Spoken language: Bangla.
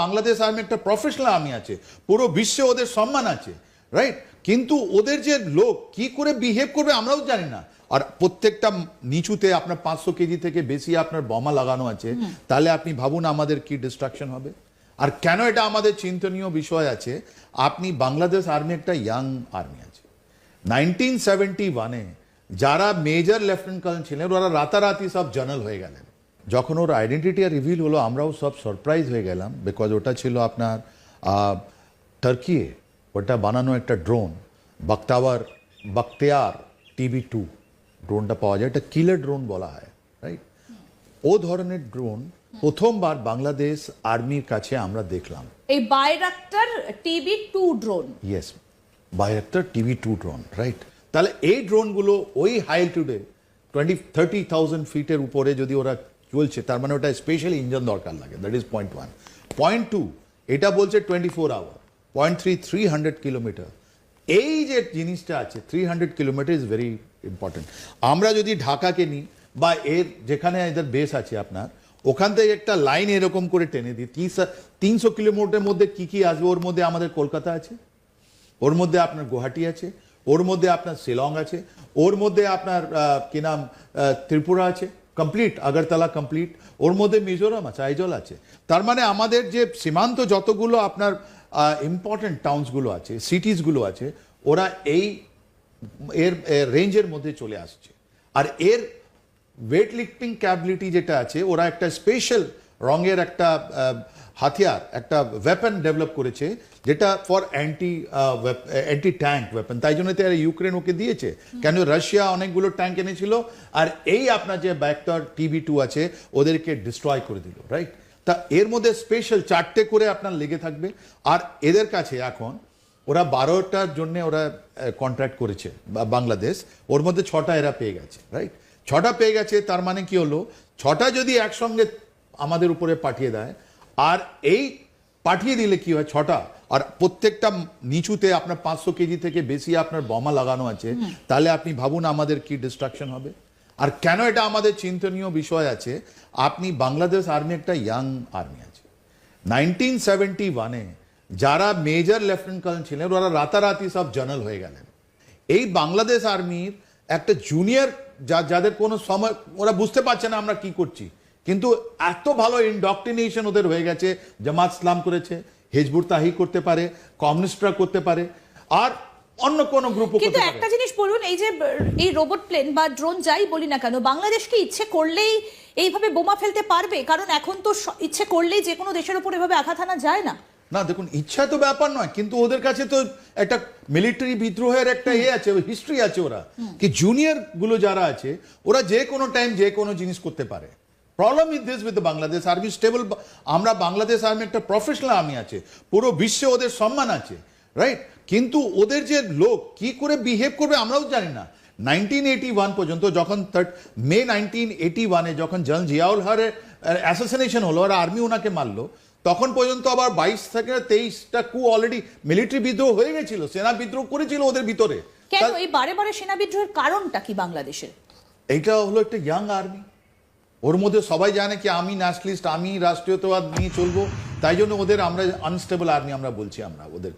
বাংলাদেশ আর্মি একটা প্রফেশনাল আর্মি আছে। পুরো বিশ্বে ওদের সম্মান আছে রাইট কিন্তু ওদের যে লোক কি করে বিহেভ করবে আমরাও জানি না। আর প্রত্যেকটা নিচুতে আপনার পাঁচশো কেজি থেকে বেশি আপনার বোমা লাগানো আছে তাহলে আপনি ভাবুন আমাদের কি ডিস্ট্রাকশন হবে। আর কেন এটা আমাদের চিন্তনীয় বিষয় আছে? আপনি বাংলাদেশ আর্মি একটা ইয়াং আর্মি আছে। নাইনটিন সেভেন্টি ওয়ানে যারা মেজর লেফটেন্যান্ট কর্নেল ছিলেন ওরা রাতারাতি সব জেনারেল হয়ে গেলেন। যখন ওর আইডেন্টিটি রিভিল হলো আমরাও সব সারপ্রাইজ হয়ে গেলাম বিকজ ওটা ছিল আপনার টার্কিয়ে ওটা বানানো একটা drone Bayraktar Bayraktar TV two ড্রোনটা পাওয়া যায়। এটা কিলার ড্রোন বলা হয় রাইট ও ধরনের ড্রোন প্রথমবার বাংলাদেশ আর্মির কাছে আমরা দেখলাম। এই Bayraktar TV two drone yes Bayraktar TV two drone right তাহলে এই ড্রোনগুলো ওই হাইল্টিউডে টোয়েন্টি থার্টি থাউজেন্ড ফিটের উপরে যদি ওরা চলছে তার মানে ওটা স্পেশাল ইঞ্জিন দরকার লাগে that is point one point two এটা বলছে twenty four hour point three three hundred kilometre এই যে জিনিসটা আছে three hundred kilometre is very important আমরা যদি ঢাকাকে নিই, বা এর যেখানে এদের বেস আছে আপনার, ওখান থেকে একটা লাইন এরকম করে টেনে দিই তিনশো কিলোমিটারের মধ্যে কি কি আসবে? ওর মধ্যে আমাদের কলকাতা আছে, ওর মধ্যে আপনার গুয়াহাটি আছে, ওর মধ্যে আপনার শিলং আছে, ওর মধ্যে আপনার কি নাম ত্রিপুরা আছে কমপ্লিট আগরতলা কমপ্লিট ওর মধ্যে মিজোরাম আছে, আইজল আছে। তার মানে আমাদের যে সীমান্ত যতগুলো আপনার ইম্পর্টেন্ট টাউন্সগুলো আছে সিটিসগুলো আছে, ওরা এই, এর রেঞ্জের মধ্যে চলে আসছে। আর এর ওয়েট লিফটিং ক্যাবিলিটি যেটা আছে, ওরা একটা স্পেশাল রঙের একটা হাতিয়ার একটা ওয়েপন ডেভেলপ করেছে, যেটা for anti anti tank weapon তাই জন্য তো ইউক্রেন ওকে দিয়েছে। কেন রাশিয়া অনেকগুলো ট্যাঙ্ক এনেছিল, আর এই আপনার যে ব্যাক্টর টিভি টু আছে, ওদেরকে ডিস্ট্রয় করে দিল রাইট তা এর মধ্যে স্পেশাল চারটে করে আপনার লেগে থাকবে। আর এদের কাছে এখন, ওরা বারোটার জন্য ওরা কন্ট্রাক্ট করেছে বাংলাদেশ। ওর মধ্যে ছটা এরা পেয়ে গেছে রাইট ছটা পেয়ে গেছে, তার মানে কি হলো? ছটা যদি একসঙ্গে আমাদের উপরে পাঠিয়ে দেয় আর এই পাঠিয়ে দিলে কি হয়? ছটা। আর প্রত্যেকটা নিচুতে আপনার পাঁচশো কেজি থেকে বেশি আপনার বোমা লাগানো আছে তাহলে আপনি ভাবুন আমাদের কি ডিস্ট্রাকশন হবে। আর কেন এটা আমাদের চিন্তনীয় বিষয় আছে? আপনি বাংলাদেশ আর্মি একটা ইয়াং আর্মি আছে। নাইনটিন সেভেন্টি ওয়ানে যারা মেজর লেফটেন্যান্ট কর্নেল ছিলেন ওরা রাতারাতি সব জেনারেল হয়ে গেলেন। এই বাংলাদেশ আর্মির একটা জুনিয়র যা যাদের কোনো সময় ওরা বুঝতে পারছে না আমরা কি করছি। কিন্তু এত ভালো ইন্ডক্টিনেশন ওদের হয়ে গেছে জামাত ইসলাম করেছে হেজবুর তাহি করতে পারে কমিউনিস্টরা করতে পারে আর অন্য কোনো গ্রুপ কিন্তু একটা জিনিস বলুন এই যে এই রোবট প্লেন বা ড্রোন যাই বলি না কেন বাংলাদেশ কি ইচ্ছে করলেই এইভাবে বোমা ফেলতে পারবে? কারণ এখন তো ইচ্ছে করলেই যে কোনো দেশের উপর এভাবে আঘাত আনা যায় না। না দেখুন ইচ্ছা তো ব্যাপার নয় কিন্তু ওদের কাছে তো একটা মিলিটারি বিদ্রোহের একটা ইয়ে আছে হিস্ট্রি আছে ওরা। কি জুনিয়রগুলো যারা আছে ওরা যে কোনো টাইম যে কোনো জিনিস করতে পারে। Problem is this with Bangladesh army stable আমরা বাংলাদেশ আর্মি একটা প্রফেশনাল আর্মি আছে পুরো বিশ্বে ওদের সম্মান আছে রাইট কিন্তু ওদের যে লোক কি করে বিহেভ করবে আমরাও জানি না। নাইনটিন এইটি ওয়ান পর্যন্ত যখন থার্ড মে নাইনটিন এইটি ওয়ানে যখন জন জিয়াউল হরের অ্যাসোসিনেশন হলো আর আর্মি ওনাকে মারলো তখন পর্যন্ত আবার বাইশ থেকে তেইশটা কু অলরেডি মিলিটারি বিদ্রোহ হয়ে গেছিল সেনা বিদ্রোহ করেছিল ওদের ভিতরে। কেন এই বারে বারে সেনা বিদ্রোহের কারণটা কি বাংলাদেশের? এইটা হলো একটা ইয়াং আর্মি ওর মধ্যে সবাই জানে কি আমি ন্যাশনালিস্ট আমি রাষ্ট্রীয়তাবাদ নিয়ে চলবো। তাই জন্য ওদের আমরা আনস্টেবল আর্মি আমরা বলছি আমরা ওদের